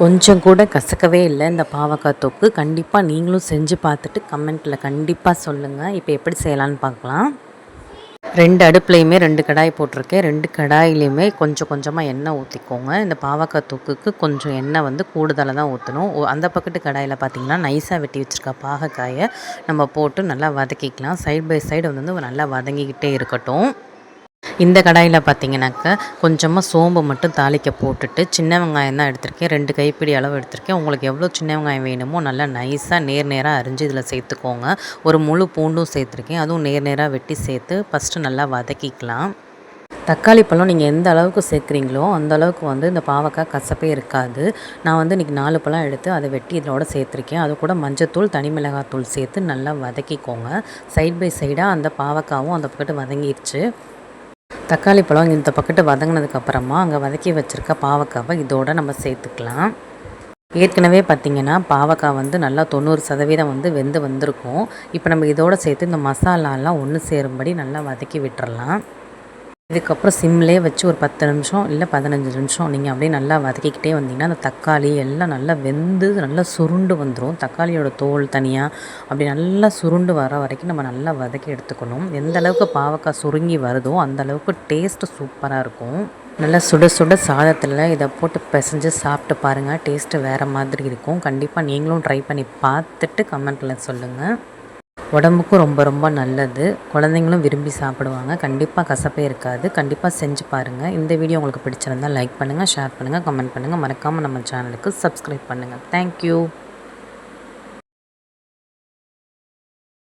கொஞ்சம் கூட கசக்கவே இல்லை. இந்த பாவக்காய் தொக்கு கண்டிப்பாக நீங்களும் செஞ்சு பார்த்துட்டு கமெண்ட்டில் கண்டிப்பாக சொல்லுங்கள் இப்போ எப்படி செய்யலான்னு பார்க்கலாம். ரெண்டு அடுப்புலையுமே ரெண்டு கடாய் போட்டிருக்கேன். ரெண்டு கடாயிலையுமே கொஞ்சம் கொஞ்சமாக எண்ணெய் ஊற்றிக்கோங்க இந்த பாவக்காய் தொக்குக்கு கொஞ்சம் எண்ணெய் வந்து கூடுதலாக தான் ஊற்றணும் அந்த பக்கத்து கடாயில் பார்த்திங்கன்னா நைஸாக வெட்டி வச்சுருக்க பாகக்காயை நம்ம போட்டு நல்லா வதக்கிக்கலாம். சைட் பை சைடு வந்து நல்லா வதங்கிக்கிட்டே இருக்கட்டும். இந்த கடாயில் பார்த்தீங்கன்னாக்கா கொஞ்சமாக சோம்பு மட்டும் தாளிக்க போட்டுட்டு சின்ன வெங்காயம் தான் எடுத்திருக்கேன். ரெண்டு கைப்பிடி அளவு எடுத்திருக்கேன். உங்களுக்கு எவ்வளோ சின்ன வெங்காயம் வேணுமோ நல்லா நைஸாக நேர் நேராக அரிஞ்சு இதில் சேர்த்துக்கோங்க. ஒரு முழு பூண்டும் சேர்த்துருக்கேன். அதுவும் நேர் நேராக வெட்டி சேர்த்து ஃபஸ்ட்டு நல்லா வதக்கிக்கலாம். தக்காளி பழம் நீங்கள் எந்த அளவுக்கு சேர்க்குறீங்களோ அந்த அளவுக்கு வந்து இந்த பாவக்காய் கசப்பே இருக்காது. நான் வந்து இன்றைக்கி நாலு பழம் எடுத்து அதை வெட்டி இதோட சேர்த்துருக்கேன். அது கூட மஞ்சத்தூள் தனி மிளகாத்தூள் சேர்த்து நல்லா வதக்கிக்கோங்க. சைட் பை சைடாக அந்த பாவக்காவும் அந்த பக்கத்து வதங்கிடுச்சு தக்காளி பழம் இந்த பக்கத்து வதங்கினதுக்கப்புறமா அங்கே வதக்கி வச்சுருக்க பாவக்காவை இதோடு நம்ம சேர்த்துக்கலாம். ஏற்கனவே பார்த்திங்கன்னா பாவக்காய் வந்து நல்லா தொண்ணூறு சதவீதம் வந்து வெந்து வந்திருக்கும். இப்போ நம்ம இதோடு சேர்த்து இந்த மசாலாலாம் ஒன்று சேரும்படி நல்லா வதக்கி விட்டுறலாம். இதுக்கப்புறம் சிம்லேயே வச்சு ஒரு பத்து நிமிஷம் இல்லை பதினஞ்சு நிமிஷம் நீங்கள் அப்படியே நல்லா வதக்கிக்கிட்டே வந்தீங்கன்னா அந்த தக்காளி எல்லாம் நல்லா வெந்து நல்லா சுருண்டு வந்துடும் தக்காளியோட தோல் தனியாக அப்படி நல்லா சுருண்டு வர வரைக்கும் நம்ம நல்லா வதக்கி எடுத்துக்கணும். எந்த அளவுக்கு பாவக்காய் சுருங்கி வருதோ அந்த அளவுக்கு டேஸ்ட்டு சூப்பராக இருக்கும். நல்லா சுட சுட சாதத்தில் இதை போட்டு பிசைஞ்சு சாப்பிட்டு பாருங்கள் டேஸ்ட்டு வேறு மாதிரி இருக்கும். கண்டிப்பாக நீங்களும் ட்ரை பண்ணி பார்த்துட்டு கமெண்ட்டில் சொல்லுங்கள் உடம்புக்கும் ரொம்ப ரொம்ப நல்லது. குழந்தைங்களும் விரும்பி சாப்பிடுவாங்க. கண்டிப்பாக கசப்பே இருக்காது. கண்டிப்பாக செஞ்சு பாருங்கள் இந்த வீடியோ உங்களுக்கு பிடிச்சிருந்தால் லைக் பண்ணுங்கள் ஷேர் பண்ணுங்கள் கமெண்ட் பண்ணுங்கள் மறக்காமல் நம்ம சேனலுக்கு சப்ஸ்கிரைப் பண்ணுங்கள் தேங்க்யூ